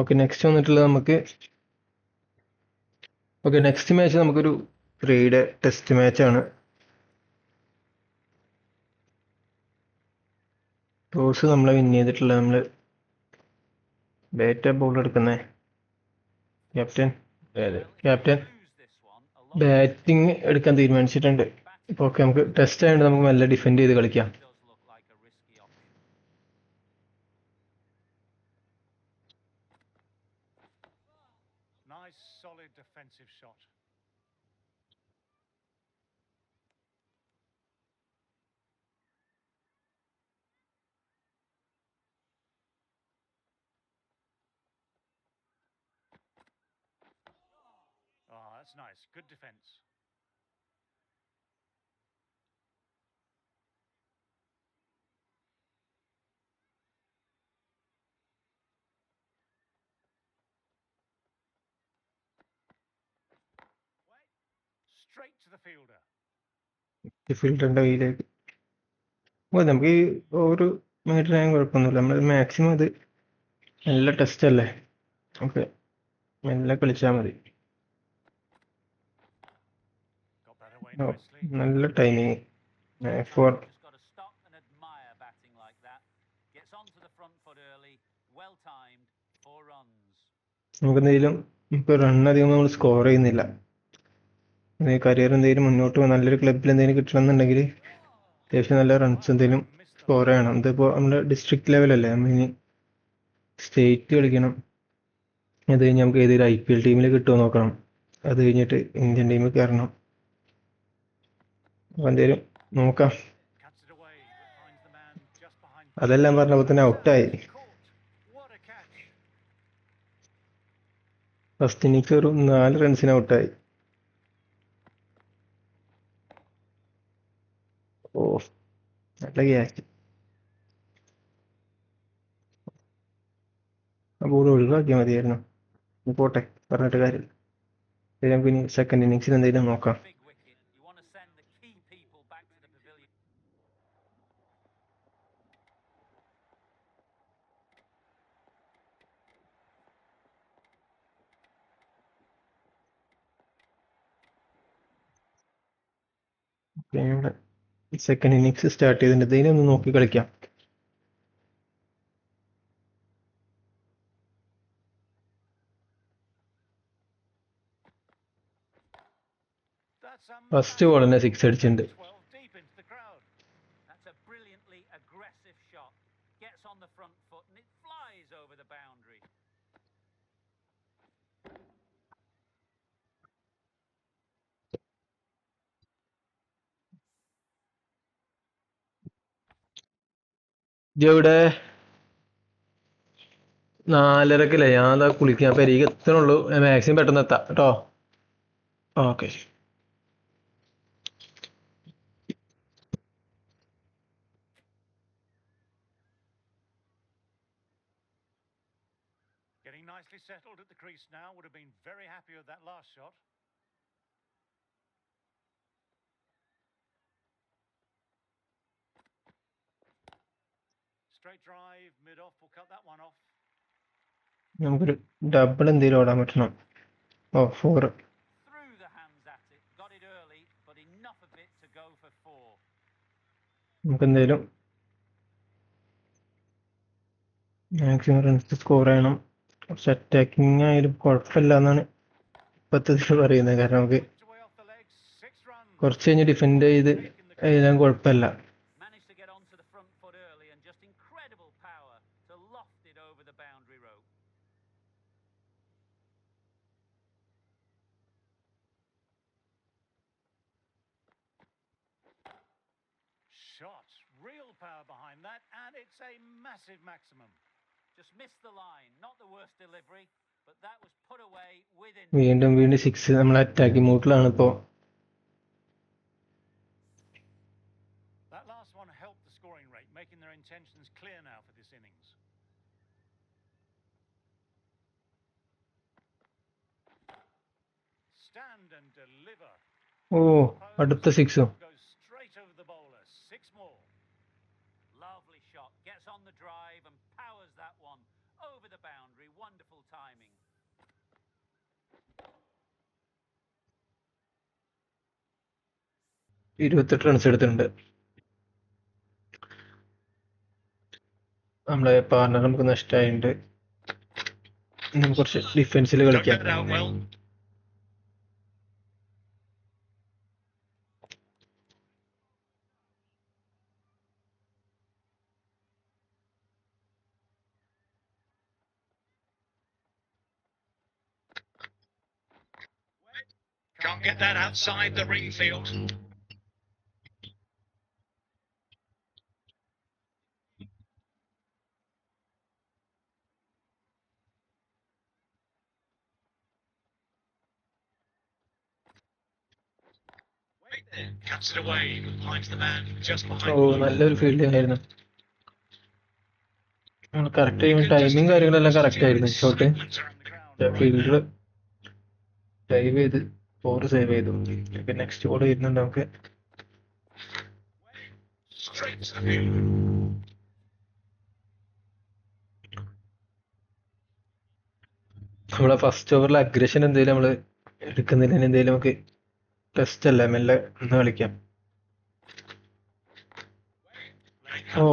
Okay next വന്നിട്ടുള്ളത് നമുക്ക് okay next match നമുക്കൊരു ത്രീ ഡേ ടെസ്റ്റ് മാച്ചാണ് ടോസ് നമ്മൾ വിൻ ചെയ്തിട്ടുള്ള നമ്മൾ ബാറ്റ് ബോൾ എടുക്കുന്നേ. ക്യാപ്റ്റൻ ക്യാപ്റ്റൻ ബാറ്റിംഗ് എടുക്കാൻ തീരുമാനിച്ചിട്ടുണ്ട്. ഇപ്പോൾ ഓക്കെ നമുക്ക് ടെസ്റ്റ് ആയതുകൊണ്ട് നമുക്ക് നല്ല ഡിഫെൻഡ് ചെയ്ത് കളിക്കാം. Nice, solid defensive shot. Oh, that's nice. Good defense. ഫീൽഡറിന്റെ കയ്യിലേക്ക്. ഓ നമുക്ക് ഈ ഒരു മീറ്റർ ആയാലും കുഴപ്പമൊന്നുമില്ല. നമ്മൾ മാക്സിമം അത് നല്ല ടെസ്റ്റ് അല്ലേ? ഓക്കെ മെല്ലെ കളിച്ചാൽ മതി. നല്ല ടൈമിങ് ഫോർ നമുക്കെന്തെങ്കിലും ഇപ്പോൾ റൺ അധികം നമ്മൾ സ്കോർ ചെയ്യുന്നില്ല. കരിയർ എന്തെങ്കിലും മുന്നോട്ട് നല്ലൊരു ക്ലബ്ബിൽ എന്തെങ്കിലും കിട്ടണമെന്നുണ്ടെങ്കിൽ അത്യാവശ്യം നല്ല റൺസ് എന്തെങ്കിലും സ്കോർ ചെയ്യണം. ഇതിപ്പോൾ നമ്മുടെ ഡിസ്ട്രിക്ട് ലെവലല്ലേ നമ്മൾ ഇനി സ്റ്റേറ്റ് കളിക്കണം. അത് കഴിഞ്ഞ് നമുക്ക് ഏതെങ്കിലും ഐ പി എൽ ടീമിൽ കിട്ടുമോ നോക്കണം. അത് കഴിഞ്ഞിട്ട് ഇന്ത്യൻ ടീമിൽ കയറണം. അപ്പോൾ എന്തേലും നോക്കാം. അതെല്ലാം പറഞ്ഞപ്പോൾ തന്നെ ഔട്ടായി ഫസ്റ്റ് ഇന്നിങ്സ് ഒരു നാല് റൺസിന് ഔട്ടായി ഓ നല്ല ക്യാച്ച് ബോൾ ഒഴിവാക്കിയാൽ മതിയായിരുന്നു. പോട്ടെ പറഞ്ഞിട്ട് കാര്യമില്ല. നമുക്ക് ഇനി സെക്കൻഡ് ഇന്നിങ്സിൽ എന്തെങ്കിലും നോക്കാം. Big wicket. You want to send the key people back to the pavilion. Second innings start ചെയ്തിട്ടുണ്ട് ഇതിനെ ഒന്ന് നോക്കി കളിക്കാം That's a ഫസ്റ്റ് ബോൾ തന്നെ സിക്സ് അടിച്ചിട്ടുണ്ട് 12 deep into the crowd. That's a brilliantly aggressive shot. Gets on the front foot and it flies over the boundary. ഇവിടെ നാലരക്കല്ലേ ഞാൻ അതാ കുളിക്കാൻ പെരീക്ക് എത്തണുള്ളൂ മാക്സിമം പെട്ടെന്ന് എത്താം കേട്ടോ okay Getting nicely settled at the crease now. Would have been very happy with that last shot. നമുക്കൊരു double എന്തെങ്കിലും ഓടാൻ പറ്റണം ഓ ഫോർ. നമുക്ക് എന്തെങ്കിലും മാക്സിമം റൺസ് സ്കോർ ചെയ്യണം. കുറച്ച് അറ്റാക്കിങ് ആയാലും കുഴപ്പമില്ല എന്നാണ് ഇപ്പോഴത്തെ പറയുന്നത്. കാരണം നമുക്ക്. കുറച്ച് കഴിഞ്ഞ് ഡിഫെൻഡ് ചെയ്ത് എഴുതാൻ കുഴപ്പമില്ല. shot. Real power behind that, and it's a massive maximum. Just missed the line. Not the worst delivery, but that was put away within. വീണ്ടും വീണ്ടും സിക്സ് നമ്മൾ അറ്റാക്കിംഗ് മൂട്ടിലാണ് ഇപ്പോൾ That last one helped the scoring rate, making their intentions clear now for this innings. Stand and deliver. ഓ അടുത്ത സിക്സും timing. ഇരുപത്തെട്ട് runs എടുത്തിട്ടുണ്ട്. നമ്മളെ partner നമുക്ക് നഷ്ടമായിട്ടുണ്ട് ഇനി നമുക്ക് കുറച്ച് ഡിഫൻസിൽ കളിക്കാം. Can't get that outside the ring field. Wait there. Cuts it away. Finds the man just oh behind. നല്ലൊരു ഫീൽഡിംഗ് ആയിരുന്നു നമ്മൾ കറക്റ്റ് ചെയ്യുമ്പോൾ ടൈമിങ് കാര്യങ്ങളെല്ലാം കറക്റ്റ് ആയിരുന്നു shot Segments are on the ground. ഫീൽഡിൽ സേവ് ചെയ്ത് Four save ചെയ്തു. ഇപ്പൊ നെക്സ്റ്റ് ബോൾ വരുന്നുണ്ട് നമുക്ക്. നമ്മളെ ഫസ്റ്റ് ഓവറിൽ അഗ്രഷൻ എന്തെങ്കിലും നമ്മൾ എടുക്കുന്നില്ല എന്തെങ്കിലും നമുക്ക് ടെസ്റ്റ് അല്ല മെല്ലെ ഒന്ന് കളിക്കാം. ഓ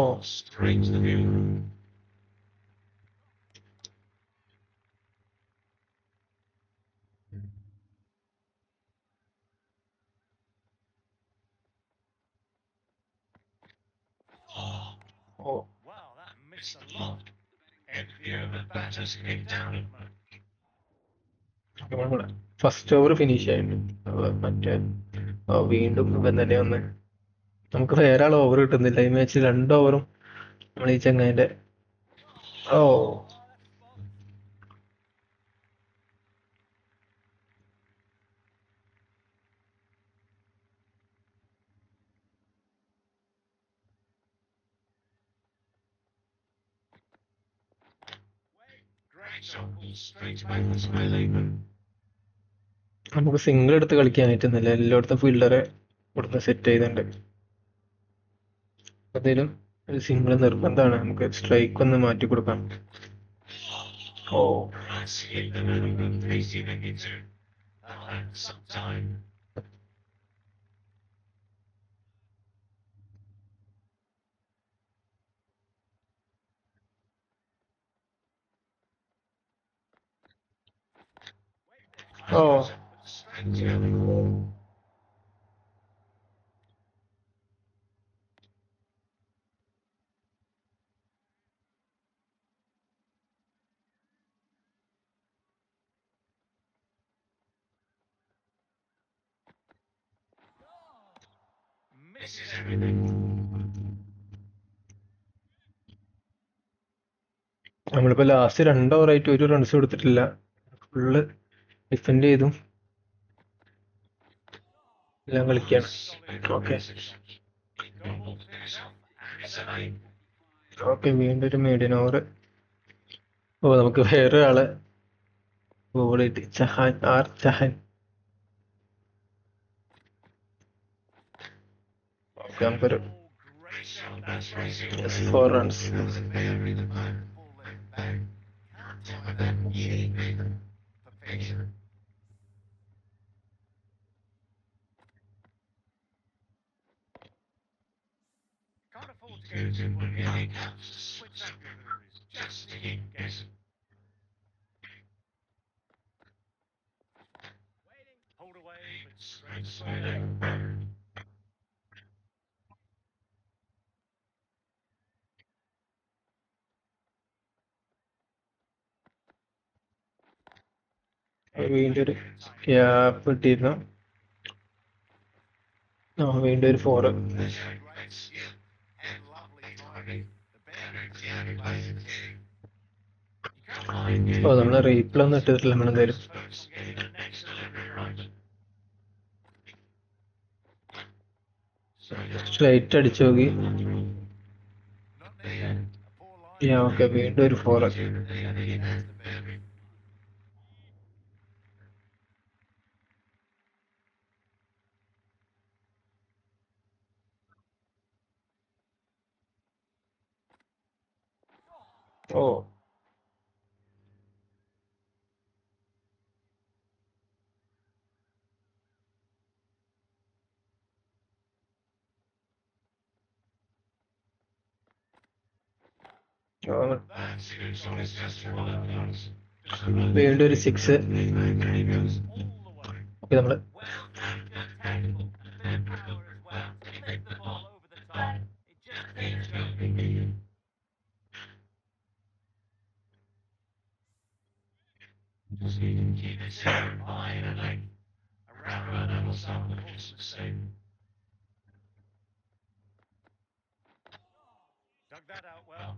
ഓ Wow, that missed a lot. First over finish ആയിട്ടുണ്ട് മറ്റേ വീണ്ടും ഇവൻ തന്നെ ഒന്ന് നമുക്ക് വേറെ ആൾ ഓവർ കിട്ടുന്നില്ല. ഈ മാച്ച് രണ്ട് ഓവറും നമ്മൾ ഈ ചങ്ങായിന്റെ ഓ നമുക്ക് സിംഗിൾ എടുത്ത് കളിക്കാൻ പറ്റുന്നില്ല എല്ലായിടത്തും ഫീൽഡറെ ഇവിടുന്ന് സെറ്റ് ചെയ്തിട്ടുണ്ട്. അതിലും ഒരു സിംഗിൾ നിർബന്ധമാണ്. നമുക്ക് സ്ട്രൈക്ക് ഒന്ന് മാറ്റി കൊടുക്കാം. ഓ the field. Misses everything. നമ്മളിപ്പോ ലാസ്റ്റ് രണ്ട് ഓവറായിട്ട് ഒരു റൺസ് കൊടുത്തിട്ടില്ല ഫുള്ള് ഡിഫെൻഡ് ചെയ്തു. എല്ലാം കളിക്കാണ്. ഓക്കെ ഓക്കെ വീണ്ടും ഒരു മീഡിയൻ ഓവർ ഓ നമുക്ക് വേറെ ബോൾ കിട്ടി ചഹാൻ ആർ ചഹാൻ. നമുക്കൊരു four runs picture. Can't afford to go to the outcasts. Just in case വീണ്ടും ഒരു സ്കാപ്പ് കിട്ടിയിരുന്നു. വീണ്ടും ഒരു ഫോർ നമ്മൾ റീപ്ലേ ഒന്നും ഇട്ടിട്ടില്ല നമ്മൾ എന്തായാലും. സ്ട്രൈറ്റ് അടിച്ചു നോക്കി. ഓക്കെ വീണ്ടും ഒരു ഫോർ വീണ്ടും ഒരു സിക്സ് ഓക്കെ നമ്മൾ Just. Dug that out well.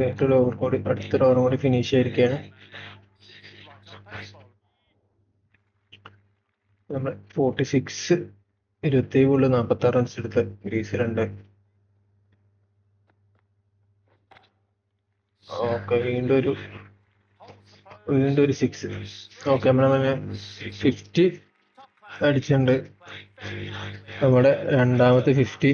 വേറൊരു ഓവർ കൂടി അടുത്തൊരു ഓവർ കൂടി ഫിനിഷ് ചെയ്തിരിക്കുകയാണ്. നമ്മൾ ഫോർട്ടി സിക്സ് ഇരുപത്തി ഉള്ളു നാൽപ്പത്തി ആറ് റൺസ് എടുത്ത് ഗ്രീസ് രണ്ട് ഓക്കെ വീണ്ടും ഒരു. വീണ്ടും ഒരു സിക്സ് ഓക്കെ നമ്മളങ്ങനെ ഫിഫ്റ്റി. അടിച്ചിട്ടുണ്ട്. നമ്മുടെ രണ്ടാമത്തെ fifty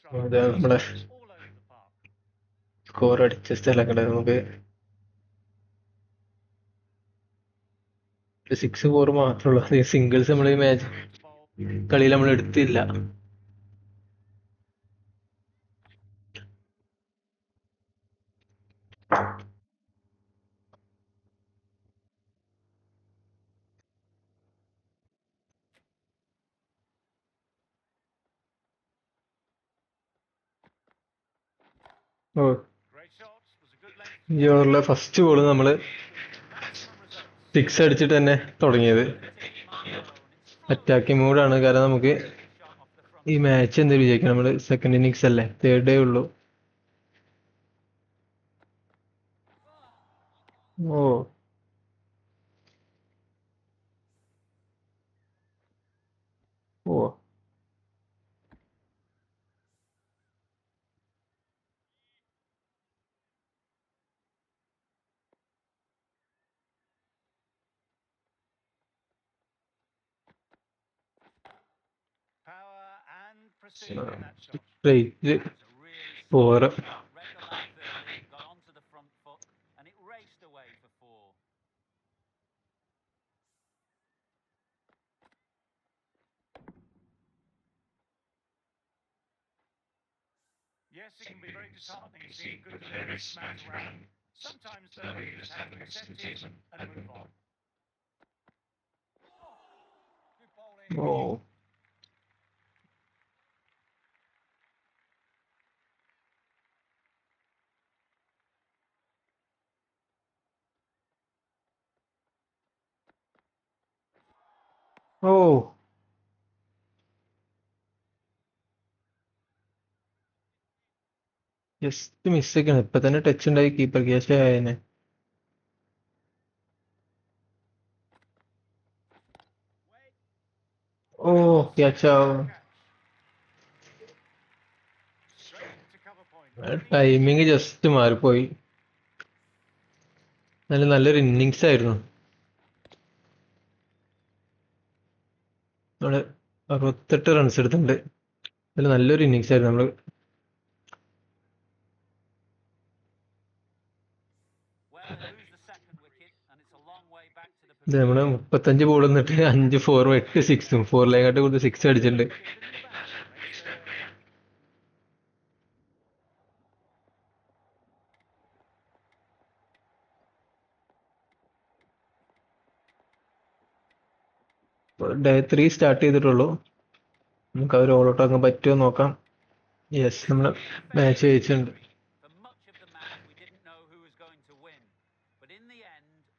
strong. yeah, one. bless. All over the park. Score അടിച്ച സ്ഥലങ്ങളെ നമുക്ക് സിക്സ് ഫോർ മാത്രമുള്ളൂ സിംഗിൾസ് നമ്മൾ മാച്ച്. കളിയിൽ നമ്മൾ എടുത്തില്ല ഓ first ball Maximum results. Six അടിച്ചിട്ട് തന്നെ തുടങ്ങിയത്. അറ്റാക്കിംഗ് മൂഡാണ് കാരണം നമുക്ക്. ഈ മാച്ച് എന്ത് വിജയിക്കണം? നമ്മൾ സെക്കൻഡ് ഇന്നിങ്സ് അല്ലേ? തേർഡ് ഡേ ഉള്ളൂ. ഓ. Away for four. Yes, it can be very disheartening seeing good delivery smacked around. Sometimes, though, you just have to accept it and move on. Good bowling. ഓ ഓ just miss ഒക്കെയാണ് ഇപ്പൊ തന്നെ touch ഉണ്ടായി keeper catch ആയതിനെ ഓ catch ആവും Straight to cover point. Timing just മാറിപ്പോയി നല്ല നല്ലൊരു ഇന്നിങ്സ് ആയിരുന്നു നമ്മൾ അറുപത്തെട്ട് റൺസ് എടുത്തിട്ടുണ്ട്. അതിൽ നല്ലൊരു ഇന്നിങ്സ് ആയിരുന്നു the ഇത് മുപ്പത്തഞ്ച് ബോൾ നിന്നിട്ട് അഞ്ച് ഫോറും എട്ട് സിക്സും ഫോറിലേക്കാട്ട് കൂടുതൽ സിക്സ് അടിച്ചിട്ടുണ്ട്. ഡേ ത്രീ സ്റ്റാർട്ട് ചെയ്തിട്ടുള്ളൂ. നമുക്ക് അവർ അങ്ങ് പറ്റുമോ നോക്കാം. യെസ് നമ്മൾ മാച്ച് ജയിച്ചിട്ടുണ്ട്.